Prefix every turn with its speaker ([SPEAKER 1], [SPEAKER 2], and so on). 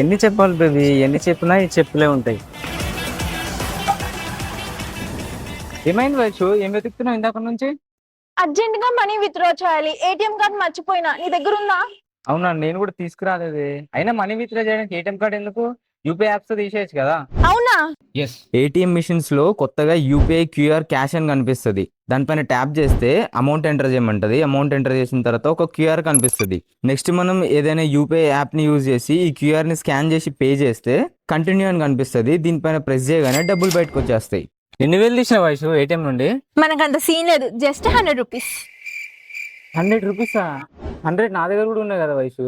[SPEAKER 1] ఎన్ని చెప్పాలి బేబీ? ఎన్ని చెప్పినా ఈ చెప్పులే ఉంటాయి. ఏమైంది వైషు? ఏం వెతుకుతున్నావు ఇందాక నుంచి?
[SPEAKER 2] అర్జెంట్గా మనీ విత్డ్రా చేయాలి. ఏటీఎం కార్డ్ మర్చిపోయినా. నీ దగ్గర ఉందా
[SPEAKER 1] అవునా నేను కూడా తీసుకురాలేదే. అయినా మనీ విత్డ్రా చేయడానికి ఏటీఎం కార్డ్ ఎందుకు? యూపీఐ యాప్స్ తీసేయచ్చు కదా?
[SPEAKER 2] అవునా?
[SPEAKER 1] ఎస్ ఏటీఎం మిషన్స్లో కొత్తగా యూపీఐ క్యూఆర్ క్యాష్ అని కనిపిస్తుంది. దానిపైన ట్యాప్ చేస్తే అమౌంట్ ఎంటర్ చేయమంటది. అమౌంట్ ఎంటర్ చేసిన తర్వాత ఒక క్యూఆర్ కనిపిస్తుంది. నెక్స్ట్ మనం ఏదైనా యూపీఐ యాప్ని యూజ్ చేసి ఈ క్యూఆర్ని స్కాన్ చేసి పే చేస్తే కంటిన్యూ అని కనిపిస్తుంది. దీనిపైన ప్రెస్ చేయగానే డబ్బులు బయటకు వచ్చేస్తాయి. ఎన్ని వేలు తీసిన వయసు ఏటీఎం నుండి?
[SPEAKER 2] మనకంత సీన్ లేదు. Just hundred rupees.
[SPEAKER 1] హండ్రెడ్ రూపీసా? హండ్రెడ్ నా దగ్గర కూడా ఉన్నాయి కదా వయసు?